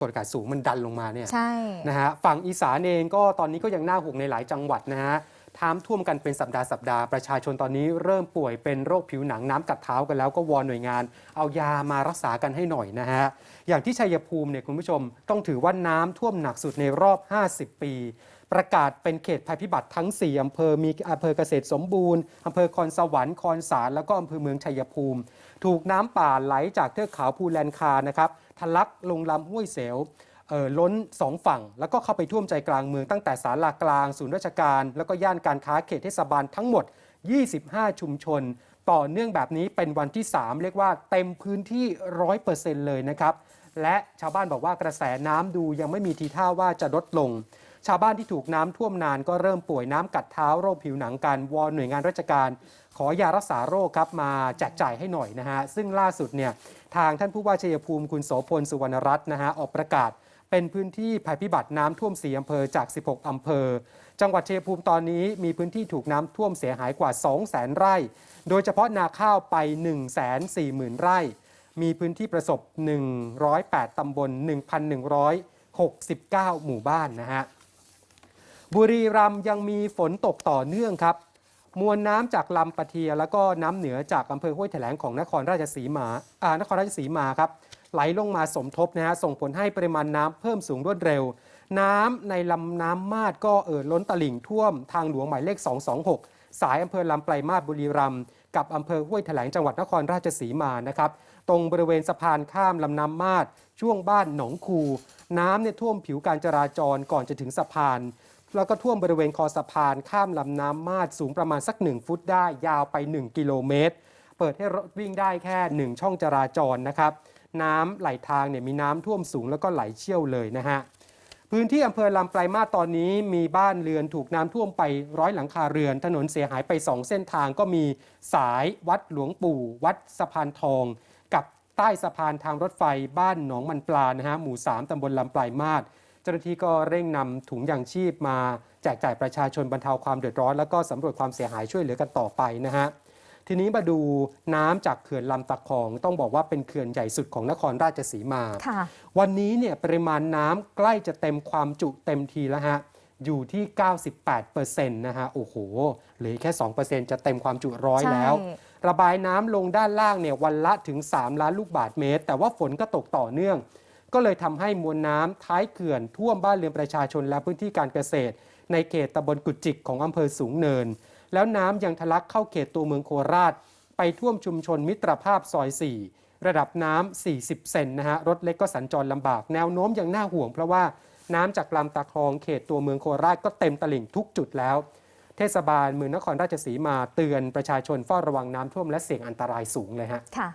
กดอากาศสูงมันดันลงมาเนี่ยใช่นะฮะฝั่งอีสานเองก็ตอนนี้ก็ยังน่าห่วงในหลายจังหวัดนะฮะท้ามท่วมกันเป็นสัปดาห์สัปดาห์ประชาชนตอนนี้เริ่มป่วยเป็นโรคผิวหนังน้ำกัดเท้ากันแล้วก็วอนหน่วยงาน เอายามารักษากันให้หน่อยนะฮะอย่างที่ชัยภูมิเนี่ยคุณผู้ชมต้องถือว่าน้ำท่วมหนักสุดในรอบ 50 ปี ประกาศเป็นเขตภัยพิบัติทั้ง 4 อำเภอ มีอำเภอเกษตรสมบูรณ์ อำเภอคอนสวรรค์ คอนสาร แล้วก็อำเภอเมืองชัยภูมิ ถูกน้ำป่าไหลจากเทือกเขาภูแลนคา นะครับทะลักลงลำห้วยเสวเออล้นสองฝั่ง แล้วก็เข้าไปท่วมใจกลางเมืองตั้งแต่ศาลากลาง ศูนย์ราชการ แล้วก็ย่านการค้าเขตเทศบาลทั้งหมด 25 ชุมชน ต่อเนื่องแบบนี้เป็นวันที่ 3 เรียกว่าเต็มพื้นที่ 100%เลยนะครับ และชาวบ้านบอกว่ากระแสน้ำดูยังไม่มีทีท่าว่าจะลดลง ชาวบ้านที่ถูกน้ำท่วมนานก็เริ่มป่วยน้ำกัดเท้าโรคผิวหนังกันวอนหน่วยงานราชการ ขอยารักษาโรคครับมาแจกจ่ายให้หน่อยนะฮะซึ่งล่าสุดเนี่ยทางท่านผู้ว่าชัยภูมิคุณโสพลสุวรรณรัตน์นะฮะออกประกาศเป็นพื้นที่ภัยพิบัติน้ำท่วม4อำเภอจาก 16 อำเภอ จังหวัดชัยภูมิตอนนี้มีพื้นที่ถูกน้ำท่วมเสียหายกว่า 200,000 ไร่ โดยเฉพาะนาข้าวไป 140,000 ไร่ มีพื้นที่ประสบ 108ตำบล 1,169 หมู่บ้านนะฮะ บุรีรัมย์ยังมีฝนตกต่อเนื่องครับ มวลน้ำจากลำปะเทีย แล้วก็น้ำเหนือจากอำเภอห้วยแถลงของนครราชสีมาอ่านครราชสีมาครับไหลลงมาสมทบนะฮะส่งผลให้ปริมาณน้ำเพิ่มสูงรวดเร็ว น้ำในลำน้ำมาดก็เอ่อล้นตลิ่งท่วมทางหลวงหมายเลข 226 สายอำเภอลำไปลมาศบุรีรัมย์กับอำเภอห้วยแถลงจังหวัดนครราชสีมานะครับตรงบริเวณสะพานข้ามลำน้ำมาดช่วงบ้านหนองคู น้ำเนี่ยท่วมผิวการจราจรก่อนจะถึงสะพาน แล้วก็ท่วมบริเวณคอสะพานข้ามลำน้ำมาดสูงประมาณสัก 1 ฟุตได้ยาวไป 1 กิโลเมตร เปิดให้รถวิ่งได้แค่ 1 ช่องจราจรนะครับ น้ำไหลทางเนี่ยมีน้ำท่วมสูงแล้วก็ไหลเชี่ยวเลยนะฮะพื้นที่อำเภอลำปลายมาตอนนี้มีบ้านเรือนถูกน้ำท่วมไปร้อยหลังคาเรือน ถนนเสียหายไป 2 เส้นทางก็มีสายวัดหลวงปู่ วัดสะพานทอง กับใต้สะพานทางรถไฟบ้านหนองมันปลานะฮะหมู่ 3ตำบลลำปลายมาส เจ้าหน้าที่ก็เร่งนำถุงยางชีพมาแจกจ่ายประชาชนบรรเทาความเดือดร้อน แล้วก็สำรวจความเสียหายช่วยเหลือกันต่อไปนะฮะทีนี้มาดูน้ำจากเขื่อนลำตะคอง ต้องบอกว่าเป็นเขื่อนใหญ่สุดของนครราชสีมาค่ะวันนี้เนี่ยปริมาณน้ำใกล้จะเต็มความจุเต็มทีแล้วฮะอยู่ที่ 98%นะฮะ โอ้โห เหลือแค่ 2%จะเต็มความจุร้อยใช่แล้ว ระบายน้ำลงด้านล่างเนี่ยวันละถึง 3 ล้านลูกบาทเมตร แต่ว่าฝนก็ตกต่อเนื่อง ก็เลยทำให้มวลน้ำท้ายเขื่อนท่วมบ้านเรือนประชาชนและพื้นที่การเกษตร ในเขตตำบลกุจิกของอำเภอสูงเนิน แล้วน้ำยังทะลักเข้าเขตตัวเมืองโคราช ไปท่วมชุมชนมิตรภาพซอย 4 ระดับน้ำ40 เซนนะฮะรถเล็กก็สัญจรลำบาก แนวโน้มยังน่าห่วง เพราะว่าน้ำจากลำตะคลองเขตตัวเมืองโคราชก็เต็มตลิ่งทุกจุดแล้ว เทศบาลเมืองนครราชสีมาเตือนประชาชนเฝ้าระวังน้ำท่วมและเสี่ยงอันตรายสูงเลยฮะค่ะ